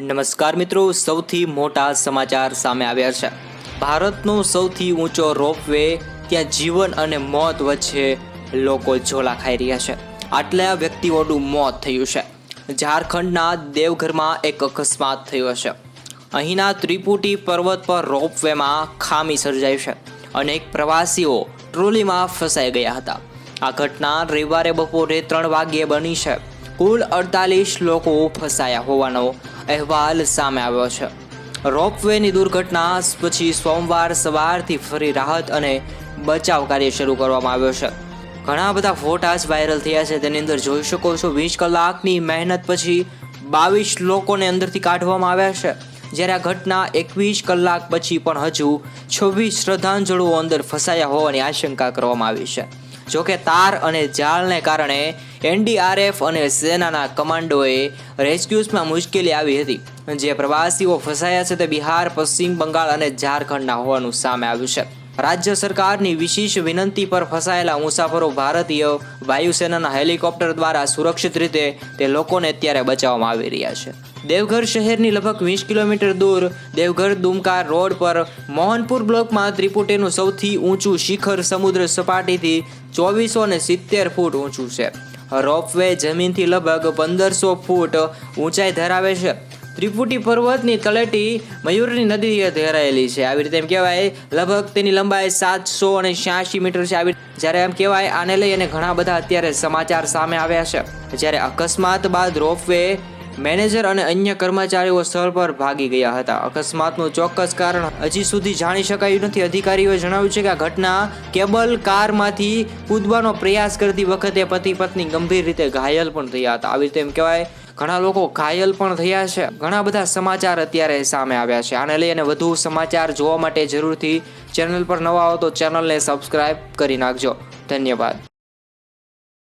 નમસ્કાર મિત્રો, સૌથી મોટા સમાચાર સામે આવ્યા છે. ભારતનો સૌથી ઊંચો રોપવે, ત્યાં જીવન અને મોત વચ્ચે લોકો ઝોલા ખાઈ રહ્યા છે. આટલા વ્યક્તિઓનું મોત થયું છે. ઝારખંડના દેવઘરમાં એક અકસ્માત થયો છે. અહીંના ત્રિપુટી પર્વત પર રોપવેમાં ખામી સર્જાઈ છે અનેક પ્રવાસીઓ ટ્રોલીમાં ફસાઈ ગયા હતા. આ ઘટના રવિવારે બપોરે ત્રણ વાગ્યે બની છે. કુલ અડતાલીસ લોકો ફસાયા હોવાનો અહેવાલ સામે આવ્યો છે. રોપવેની દુર્ઘટના પછી સોમવાર સવારથી ફરી રાહત અને બચાવ કાર્ય શરૂ કરવામાં આવ્યો છે. ઘણા બધા ફોટાસ વાયરલ થયા છે. તેની અંદર જોઈ શકો છો, વીસ કલાકની મહેનત પછી બાવીસ લોકોને અંદરથી કાઢવામાં આવ્યા છે. જ્યારે આ ઘટના એકવીસ કલાક પછી પણ હજુ છવ્વીસ શ્રદ્ધાંજળુઓ અંદર ફસાયા હોવાની આશંકા કરવામાં આવી છે. જોકે તાર અને જાળને કારણે એનડીઆરએફ અને સેનાના કમાન્ડોએ રેસ્ક્યુઝમાં મુશ્કેલી આવી હતી. જે પ્રવાસીઓ ફસાયા છે તે બિહાર, પશ્ચિમ બંગાળ અને ઝારખંડના હોવાનું સામે આવ્યું છે. રાજ્ય સરકારની વિશેષ વિનંતી પર ફસાયેલા મુસાફરો ભારતીય વાયુસેનાના હેલિકોપ્ટર દ્વારા સુરક્ષિત રીતે તે લોકોને અત્યારે બચાવવામાં આવી રહ્યા છે. દેવઘર શહેરની લગભગ વીસ કિલોમીટર દૂર દેવઘર દુમકા રોડ પર મોહનપુર બ્લોકમાં ત્રિપુટીનું સૌથી ઊંચું શિખર સમુદ્ર સપાટીથી ચોવીસો ને સિત્તેર ફૂટ ઊંચું છે. રોપવે જમીનથી લગભગ પંદરસો ફૂટ ઊંચાઈ ધરાવે છે. ત્રિપુટી પર્વતની તળેટી મયુરની નદી ધરાયેલી છે. આવી રીતે એમ કહેવાય, લગભગ તેની લંબાઈ સાતસો અને છ્યાસી મીટર છે. આવી જ્યારે એમ કહેવાય, આને લઈ અને ઘણા બધા અત્યારે સમાચાર સામે આવ્યા છે. જ્યારે અકસ્માત બાદ રોપવે મેનેજર અને અન્ય કર્મચારીઓ સ્થળ પર ભાગી ગયા હતા. અકસ્માતનું ચોક્કસ કારણ હજી સુધી જાણી શકાયું નથી. અધિકારીઓએ જણાવ્યું છે કે આ ઘટના કેબલ કારમાંથી કૂદવાનો પ્રયાસ કરતી વખતે પતિ પત્ની ગંભીર રીતે ઘાયલ પણ થયા હતા. આવી રીતે એમ કહેવાય ઘણા લોકો ઘાયલ પણ થયા છે. ઘણા બધા સમાચાર અત્યારે સામે આવ્યા છે. આને લઈ અને વધુ સમાચાર જોવા માટે જરૂરથી ચેનલ પર નવા હો તો ચેનલને સબસ્ક્રાઈબ કરી નાખજો. ધન્યવાદ.